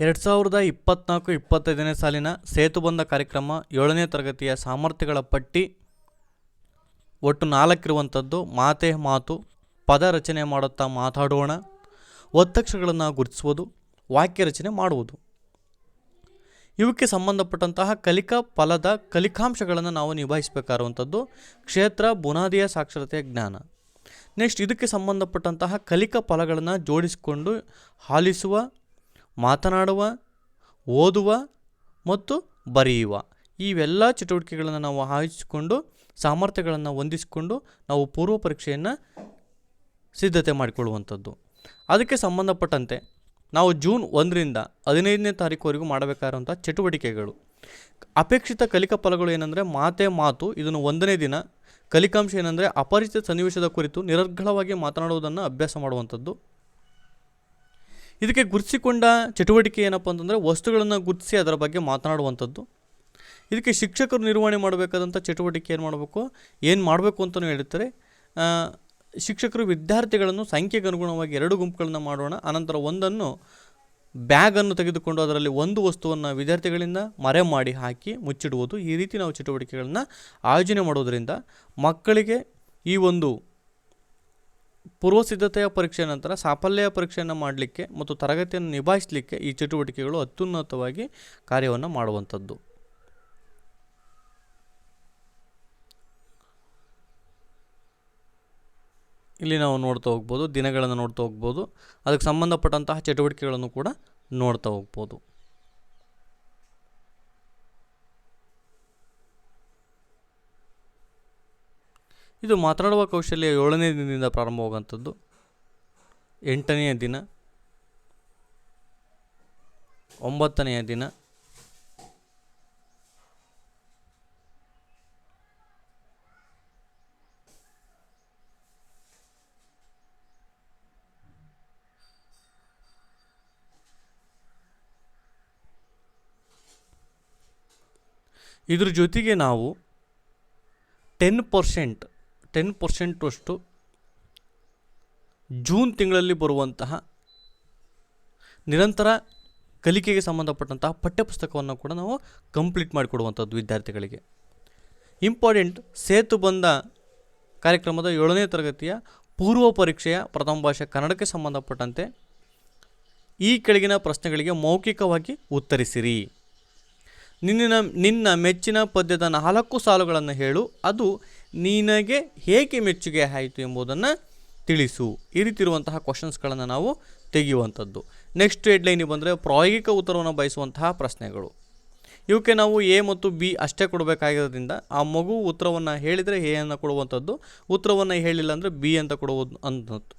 ಎರಡು ಸಾವಿರದ ಇಪ್ಪತ್ನಾಲ್ಕು ಇಪ್ಪತ್ತೈದನೇ ಸಾಲಿನ ಸೇತುಬಂಧ ಕಾರ್ಯಕ್ರಮ ಏಳನೇ ತರಗತಿಯ ಸಾಮರ್ಥ್ಯಗಳ ಪಟ್ಟಿ ಒಟ್ಟು ನಾಲ್ಕಿರುವಂಥದ್ದು ಮಾತೆ ಮಾತು, ಪದ ರಚನೆ ಮಾಡುತ್ತಾ ಮಾತಾಡೋಣ, ಒತ್ತಕ್ಷರಗಳನ್ನು ಗುರುತಿಸುವುದು, ವಾಕ್ಯ ರಚನೆ ಮಾಡುವುದು. ಇವಕ್ಕೆ ಸಂಬಂಧಪಟ್ಟಂತಹ ಕಲಿಕಾ ಫಲದ ಕಲಿಕಾಂಶಗಳನ್ನು ನಾವು ನಿಭಾಯಿಸಬೇಕಾಗಿರುವಂಥದ್ದು ಕ್ಷೇತ್ರ, ಬುನಾದಿಯ ಸಾಕ್ಷರತೆಯ ಜ್ಞಾನ. ನೆಕ್ಸ್ಟ್ ಇದಕ್ಕೆ ಸಂಬಂಧಪಟ್ಟಂತಹ ಕಲಿಕಾ ಫಲಗಳನ್ನು ಜೋಡಿಸಿಕೊಂಡು ಆಲಿಸುವ ಮಾತನಾಡುವ, ಓದುವ ಮತ್ತು ಬರೆಯುವ. ಇವೆಲ್ಲ ಚಟುವಟಿಕೆಗಳನ್ನು ನಾವು ಆಯೋಜಿಸಿಕೊಂಡು, ಸಾಮರ್ಥ್ಯಗಳನ್ನು ಹೊಂದಿಸಿಕೊಂಡು ನಾವು ಪೂರ್ವ ಪರೀಕ್ಷೆಯನ್ನು ಸಿದ್ಧತೆ ಮಾಡಿಕೊಳ್ಳುವಂಥದ್ದು. ಅದಕ್ಕೆ ಸಂಬಂಧಪಟ್ಟಂತೆ ನಾವು ಜೂನ್ ಒಂದರಿಂದ ಹದಿನೈದನೇ ತಾರೀಕುವರೆಗೂ ಮಾಡಬೇಕಾದಂಥ ಚಟುವಟಿಕೆಗಳು. ಅಪೇಕ್ಷಿತ ಕಲಿಕಾ ಫಲಗಳು ಏನಂದರೆ ಮಾತೆ ಮಾತು, ಇದನ್ನು ಒಂದನೇ ದಿನ. ಕಲಿಕಾಂಶ ಏನಂದರೆ ಅಪರಿಚಿತ ಸನ್ನಿವೇಶದ ಕುರಿತು ನಿರರ್ಗಳವಾಗಿ ಮಾತನಾಡುವುದನ್ನು ಅಭ್ಯಾಸ ಮಾಡುವಂಥದ್ದು. ಇದಕ್ಕೆ ಗುರುತಿಸಿಕೊಂಡ ಚಟುವಟಿಕೆ ಏನಪ್ಪ ಅಂತಂದರೆ ವಸ್ತುಗಳನ್ನು ಗುರುತಿಸಿ ಅದರ ಬಗ್ಗೆ ಮಾತನಾಡುವಂಥದ್ದು. ಇದಕ್ಕೆ ಶಿಕ್ಷಕರು ನಿರ್ವಹಣೆ ಮಾಡಬೇಕಾದಂಥ ಚಟುವಟಿಕೆ ಏನು ಮಾಡಬೇಕು? ಏನು ಮಾಡಬೇಕು ಅಂತಲೂ ಹೇಳ್ತಾರೆ ಶಿಕ್ಷಕರು ವಿದ್ಯಾರ್ಥಿಗಳನ್ನು ಸಂಖ್ಯೆಗೆ ಅನುಗುಣವಾಗಿ ಎರಡು ಗುಂಪುಗಳನ್ನು ಮಾಡೋಣ, ಅನಂತರ ಒಂದನ್ನು ಬ್ಯಾಗನ್ನು ತೆಗೆದುಕೊಂಡು ಅದರಲ್ಲಿ ಒಂದು ವಸ್ತುವನ್ನು ವಿದ್ಯಾರ್ಥಿಗಳಿಂದ ಮರೆ ಮಾಡಿ ಹಾಕಿ ಮುಚ್ಚಿಡುವುದು. ಈ ರೀತಿ ನಾವು ಚಟುವಟಿಕೆಗಳನ್ನು ಆಯೋಜನೆ ಮಾಡೋದರಿಂದ ಮಕ್ಕಳಿಗೆ ಈ ಒಂದು ಪೂರ್ವ ಸಿದ್ಧತೆಯ ಪರೀಕ್ಷೆ ನಂತರ ಸಾಫಲ್ಯ ಪರೀಕ್ಷೆಯನ್ನು ಮಾಡಲಿಕ್ಕೆ ಮತ್ತು ತರಗತಿಯನ್ನು ನಿಭಾಯಿಸಲಿಕ್ಕೆ ಈ ಚಟುವಟಿಕೆಗಳು ಅತ್ಯುನ್ನತವಾಗಿ ಕಾರ್ಯವನ್ನು ಮಾಡುವಂಥದ್ದು. ಇಲ್ಲಿ ನಾವು ನೋಡ್ತಾ ಹೋಗ್ಬೋದು, ದಿನಗಳನ್ನು ನೋಡ್ತಾ ಹೋಗ್ಬೋದು, ಅದಕ್ಕೆ ಸಂಬಂಧಪಟ್ಟಂತಹ ಚಟುವಟಿಕೆಗಳನ್ನು ಕೂಡ ನೋಡ್ತಾ ಹೋಗ್ಬೋದು. ಇದು ಮಾತನಾಡುವ ಕೌಶಲ್ಯ ಏಳನೇ ದಿನದಿಂದ ಪ್ರಾರಂಭವಾಗುವಂಥದ್ದು ಎಂಟನೆಯ ದಿನ. ಒಂಬತ್ತನೆಯ ದಿನ. ಇದ್ರ ಜೊತೆಗೆ ನಾವು ಟೆನ್ ಪರ್ಸೆಂಟ್ ಟೆನ್ ಪರ್ಸೆಂಟಷ್ಟು ಜೂನ್ ತಿಂಗಳಲ್ಲಿ ಬರುವಂತಹ ನಿರಂತರ ಕಲಿಕೆಗೆ ಸಂಬಂಧಪಟ್ಟಂತಹ ಪಠ್ಯಪುಸ್ತಕವನ್ನು ಕೂಡ ನಾವು ಕಂಪ್ಲೀಟ್ ಮಾಡಿಕೊಡುವಂಥದ್ದು ವಿದ್ಯಾರ್ಥಿಗಳಿಗೆ. ಇಂಪಾರ್ಟೆಂಟ್ ಸೇತು ಬಂದ ಕಾರ್ಯಕ್ರಮದ ಏಳನೇ ತರಗತಿಯ ಪೂರ್ವ ಪರೀಕ್ಷೆಯ ಪ್ರಥಮ ಭಾಷೆ ಕನ್ನಡಕ್ಕೆ ಸಂಬಂಧಪಟ್ಟಂತೆ ಈ ಕೆಳಗಿನ ಪ್ರಶ್ನೆಗಳಿಗೆ ಮೌಖಿಕವಾಗಿ ಉತ್ತರಿಸಿರಿ. ನಿನ್ನ ನಿನ್ನ ಮೆಚ್ಚಿನ ಪದ್ಯದ ನಾಲ್ಕು ಸಾಲುಗಳನ್ನು ಹೇಳು, ಅದು ನಿನಗೆ ಹೇಗೆ ಮೆಚ್ಚುಗೆ ಆಯಿತು ಎಂಬುದನ್ನು ತಿಳಿಸು. ಈ ರೀತಿ ಇರುವಂತಹ ಕ್ವಶನ್ಸ್ಗಳನ್ನು ನಾವು ತೆಗೆಯುವಂಥದ್ದು. ನೆಕ್ಸ್ಟ್ ಹೆಡ್ಲೈನಿಗೆ ಬಂದರೆ ಪ್ರಾಯೋಗಿಕ ಉತ್ತರವನ್ನು ಬಯಸುವಂತಹ ಪ್ರಶ್ನೆಗಳು. ಇವಕ್ಕೆ ನಾವು ಎ ಮತ್ತು ಬಿ ಅಷ್ಟೇ ಕೊಡಬೇಕಾಗಿರೋದ್ರಿಂದ ಆ ಮಗು ಉತ್ತರವನ್ನು ಹೇಳಿದರೆ ಎ ಅನ್ನು ಕೊಡುವಂಥದ್ದು, ಉತ್ತರವನ್ನು ಹೇಳಿಲ್ಲ ಅಂದರೆ ಬಿ ಅಂತ ಕೊಡುವುದು ಅಂಥದ್ದು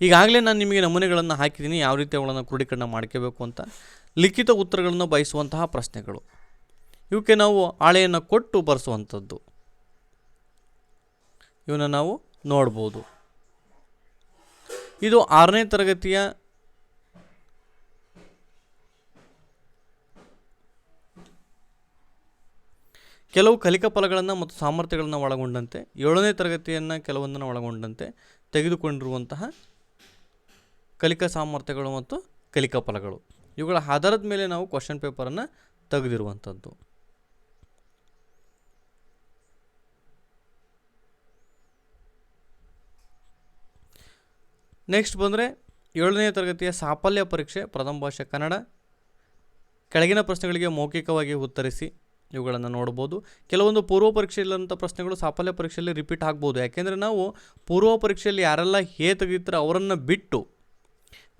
ಈಗಾಗಲೇ ನಾನು ನಿಮಗೆ ನಮೂನೆಗಳನ್ನು ಹಾಕಿದ್ದೀನಿ, ಯಾವ ರೀತಿ ಅವುಗಳನ್ನು ಕ್ರೋಢೀಕರಣ ಮಾಡ್ಕೋಬೇಕು ಅಂತ. ಲಿಖಿತ ಉತ್ತರಗಳನ್ನು ಬಯಸುವಂತಹ ಪ್ರಶ್ನೆಗಳು. ಇವಕ್ಕೆ ನಾವು ಹಾಳೆಯನ್ನು ಕೊಟ್ಟು ಬರೆಸುವಂಥದ್ದು. ಇವನ್ನ ನಾವು ನೋಡ್ಬೋದು. ಇದು ಆರನೇ ತರಗತಿಯ ಕೆಲವು ಕಲಿಕಾ ಫಲಗಳನ್ನು ಮತ್ತು ಸಾಮರ್ಥ್ಯಗಳನ್ನು ಒಳಗೊಂಡಂತೆ, ಏಳನೇ ತರಗತಿಯನ್ನು ಕೆಲವೊಂದನ್ನು ಒಳಗೊಂಡಂತೆ ತೆಗೆದುಕೊಂಡಿರುವಂತಹ ಕಲಿಕಾ ಸಾಮರ್ಥ್ಯಗಳು ಮತ್ತು ಕಲಿಕಾ ಫಲಗಳು. ಇವುಗಳ ಆಧಾರದ ಮೇಲೆ ನಾವು ಕ್ವಶನ್ ಪೇಪರನ್ನು ತೆಗೆದಿರುವಂಥದ್ದು ನೆಕ್ಸ್ಟ್ ಬಂದರೆ ಏಳನೇ ತರಗತಿಯ ಸಾಫಲ್ಯ ಪರೀಕ್ಷೆ, ಪ್ರಥಮ ಭಾಷೆ ಕನ್ನಡ. ಕೆಳಗಿನ ಪ್ರಶ್ನೆಗಳಿಗೆ ಮೌಖಿಕವಾಗಿ ಉತ್ತರಿಸಿ ಇವುಗಳನ್ನು ನೋಡ್ಬೋದು. ಕೆಲವೊಂದು ಪೂರ್ವ ಪರೀಕ್ಷೆಯಲ್ಲಿರುವಂಥ ಪ್ರಶ್ನೆಗಳು ಸಾಫಲ್ಯ ಪರೀಕ್ಷೆಯಲ್ಲಿ ರಿಪೀಟ್ ಆಗ್ಬೋದು. ಯಾಕೆಂದರೆ ನಾವು ಪೂರ್ವ ಪರೀಕ್ಷೆಯಲ್ಲಿ ಯಾರೆಲ್ಲ ಹೇ ತೆಗಿತಾರೆ ಅವರನ್ನು ಬಿಟ್ಟು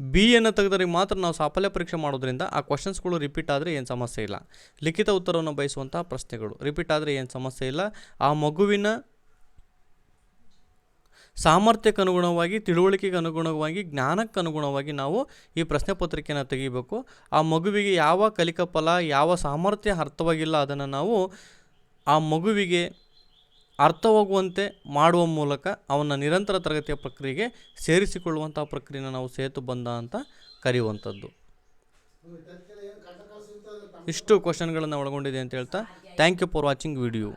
ಬಿ ಬಿಯನ್ನು ತೆಗೆದರೆ ಮಾತ್ರ ನಾವು ಸಾಫಲ್ಯ ಪರೀಕ್ಷೆ ಮಾಡೋದ್ರಿಂದ ಆ ಕ್ವಶನ್ಸ್ಗಳು ರಿಪೀಟ್ ಆದರೆ ಏನು ಸಮಸ್ಯೆ ಇಲ್ಲ. ಲಿಖಿತ ಉತ್ತರವನ್ನು ಬಯಸುವಂಥ ಪ್ರಶ್ನೆಗಳು ರಿಪೀಟ್ ಆದರೆ ಏನು ಸಮಸ್ಯೆ ಇಲ್ಲ. ಆ ಮಗುವಿನ ಸಾಮರ್ಥ್ಯಕ್ಕೆ ಅನುಗುಣವಾಗಿ ತಿಳುವಳಿಕೆಗೆ ಅನುಗುಣವಾಗಿ ಜ್ಞಾನಕ್ಕೆ ಅನುಗುಣವಾಗಿ ನಾವು ಈ ಪ್ರಶ್ನೆ ಪತ್ರಿಕೆಯನ್ನು ತೆಗಿಬೇಕು. ಆ ಮಗುವಿಗೆ ಯಾವ ಕಲಿಕಾ ಫಲ ಯಾವ ಸಾಮರ್ಥ್ಯ ಅರ್ಥವಾಗಿಲ್ಲ ಅದನ್ನು ನಾವು ಆ ಮಗುವಿಗೆ ಅರ್ಥವಾಗುವಂತೆ ಮಾಡುವ ಮೂಲಕ ಅವನ ನಿರಂತರ ತರಗತಿಯ ಪ್ರಕ್ರಿಯೆಗೆ ಸೇರಿಸಿಕೊಳ್ಳುವಂಥ ಪ್ರಕ್ರಿಯೆನ ನಾವು ಸೇತು ಬಂದ ಅಂತ ಕರೆಯುವಂಥದ್ದು. ಇಷ್ಟು ಕ್ವಶನ್ಗಳನ್ನು ಒಳಗೊಂಡಿದೆ ಅಂತ ಹೇಳ್ತಾ thank you for watching video